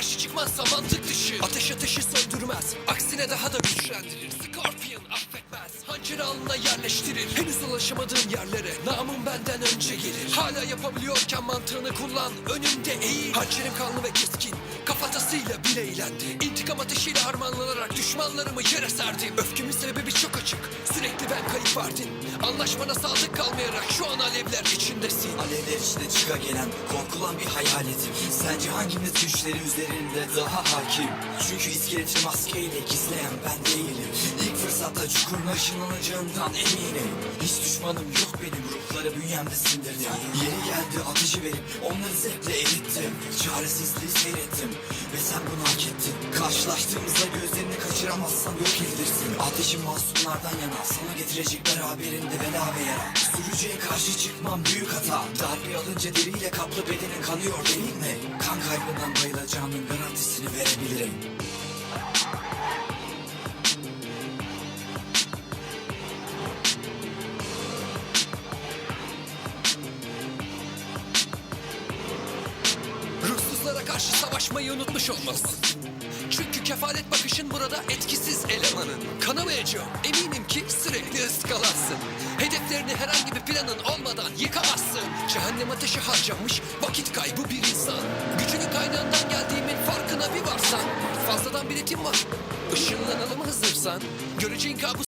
karşı çıkmazsa mantık dışı. Ateş ateşi söndürmez. Aksine daha da güçlendirir. Scorpion affetmez. Hançeri alnına yerleştirir. Henüz ulaşamadığım yerlere Namım benden önce gelir. Hala yapabiliyorken mantığını kullan. Önümde eğil. Hançerim kanlı ve keskin. Kafatasıyla bile eğlendi İntikam ateşiyle harmanlanarak Düşmanlarımı yere serdim Öfkemin sebebi çok açık. Sürekli ben kayıp verdim Anlaşmana sadık kalmayarak Şu an alevler içindesin Alevler içinde çıka gelen korkulan bir hayaletim. Sence hangimiz güçleri üzerinde daha hakim? Çünkü iskeleti maskeyle gizleyen ben değilim. İlk fırsatta çukuruna ışınlanacağımdan eminim. Hiç düşmanım yok benim ruhları bünyemde sindirdim. Yeri geldi ateşi verip onları zevkle erittim. Çaresizliği seyrettim ve sen bunu hak ettin. Karşılaştığımızda gözlerini kaçıramazsan yok edilirsin. Ateşin masumlardan yana sana getirecek beraberinde bela ve yara. Sürücüye karşı çıkmam büyük hata. Darbe alınca deriyle kaplı bedenin kanıyor. Değil mi? Kan kaybından bayılacağının garantisini verebilirim savaşmayı unutmuş olmalısın. Çünkü kefalet bakışın burada etkisiz elemanın. Kanamayacağım. Eminim ki sürekli ıskalarsın. Hedeflerini herhangi bir planın olmadan yıkamazsın. Cehennem ateşi harcanmış vakit kaybı bir insan. Gücünün kaynağından geldiğimin farkına bir varsan. Fazladan biletim var. Işınlanalım hazırsan. Göreceğin kabus